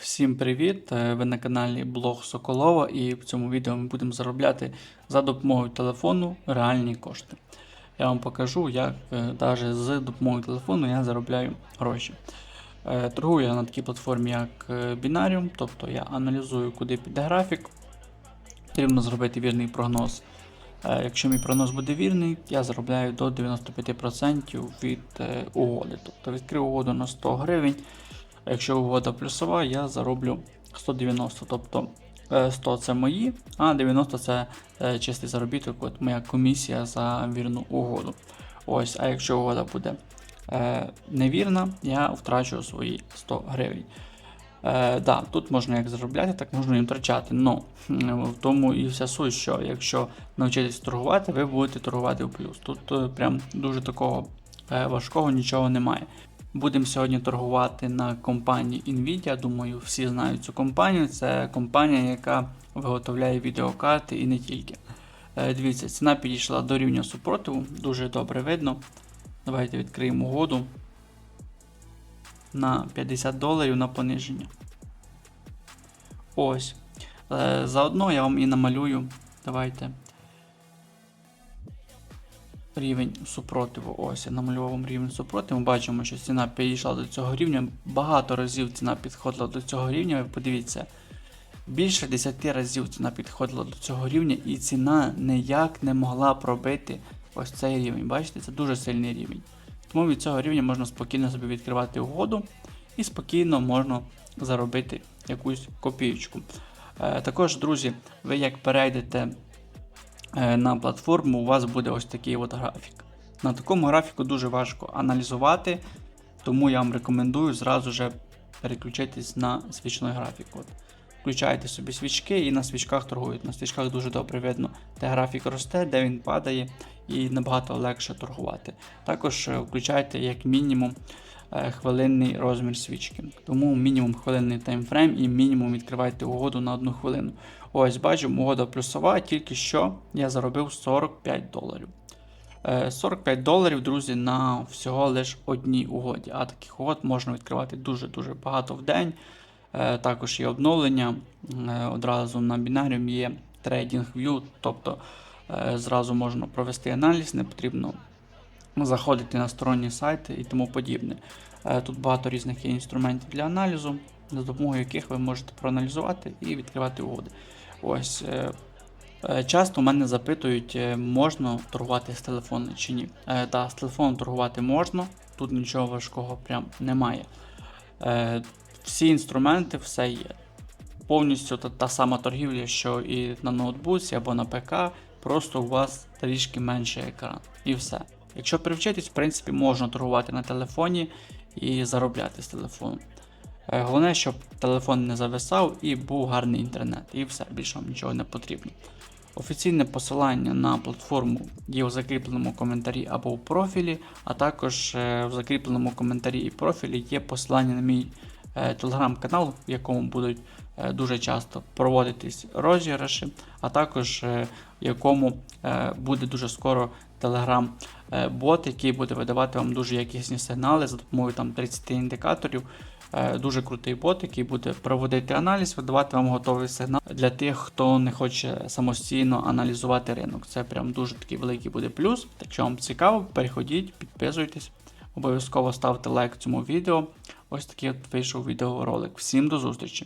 Всім привіт! Е, Ви на каналі Блог Соколова і в цьому відео ми будемо заробляти за допомогою телефону реальні кошти. Я вам покажу, як навіть з допомогою телефону я заробляю гроші. Е, Торгую я на такій платформі, як е, Binarium, тобто я аналізую, куди піде графік. Потрібно зробити вірний прогноз. Е, Якщо мій прогноз буде вірний, я заробляю до 95% від е, угоди. Тобто відкрив угоду на 100 гривень. А Якщо угода плюсова, я зароблю 190. Тобто е, 100 це мої, а 90 це е, чистий заробіток, от моя комісія за вірну угоду. Ось, а якщо угода буде е, невірна, я втрачу свої 100 гривень. Е, да, тут можна як заробляти, так можна і втрачати. Но в тому і вся суть, що якщо навчитись торгувати, ви будете торгувати в плюс. Тут е, прям дуже такого е, важкого нічого немає. Будемо сьогодні торгувати на компанії Nvidia. Думаю, всі знають цю компанію. Це компанія, яка виготовляє відеокарти і не тільки. Е, Дивіться, ціна підійшла до рівня супротиву, дуже добре видно. Давайте відкриємо угоду на 50 доларів на пониження. Ось. Е, Заодно я вам і намалюю. Давайте. Рівень супротиву. Ось, я намалював вам рівень супротиву. Бачимо, що ціна підійшла до цього рівня. Багато разів ціна підходила до цього рівня. Ви подивіться. Більше 10 разів ціна підходила до цього рівня, і ціна ніяк не могла пробити ось цей рівень. Бачите, це дуже сильний рівень. Тому від цього рівня можна спокійно собі відкривати угоду і спокійно можна заробити якусь копійку. Е, також, друзі, ви як перейдете на платформу, у вас буде ось такий от графік. На такому графіку дуже важко аналізувати, тому я вам рекомендую зразу же переключитись на свічний графік. От. Включаєте собі свічки і на свічках торгують. На свічках дуже добре видно, де графік росте, де він падає, і набагато легше торгувати. Також е, включайте як мінімум е, хвилинний розмір свічки. Тому мінімум хвилинний таймфрейм і мінімум відкривайте угоду на одну хвилину. Ось бачимо, угода плюсова, тільки що я заробив 45 доларів. Е, 45 доларів, друзі, на всього лише одній угоді. А таких угод можна відкривати дуже-дуже багато в день. Е, Також є обновлення. Е, Одразу на бінаріум є TradingView, тобто е, зразу можна провести аналіз, не потрібно заходити на сторонні сайти і тому подібне. Е, Тут багато різних є інструментів для аналізу, за допомогою яких ви можете проаналізувати і відкривати угоди. Ось. е, е, Часто мене запитують, можна торгувати з телефону чи ні. Е, Та, з телефону торгувати можна, тут нічого важкого прям немає. Всі інструменти, все є. Повністю та, та сама торгівля, що і на ноутбуці або на ПК, просто у вас трішки менший екран. І все. Якщо привчитись, в принципі, можна торгувати на телефоні і заробляти з телефону. Е, Головне, щоб телефон не зависав і був гарний інтернет. І все, більше вам нічого не потрібно. Офіційне посилання на платформу є у закріпленому коментарі або у профілі, а також е, в закріпленому коментарі і профілі є посилання на мій е, телеграм-канал, в якому будуть дуже часто проводитись розіграші, а також е, в якому е, буде дуже скоро телеграм-бот, який буде видавати вам дуже якісні сигнали за допомогою там 30 індикаторів. Е, Дуже крутий бот, який буде проводити аналіз, видавати вам готовий сигнал для тих, хто не хоче самостійно аналізувати ринок. Це прям дуже такий великий буде плюс. Якщо вам цікаво, переходіть, підписуйтесь, обов'язково ставте лайк цьому відео. Ось такий от вийшов відеоролик. Всім до зустрічі!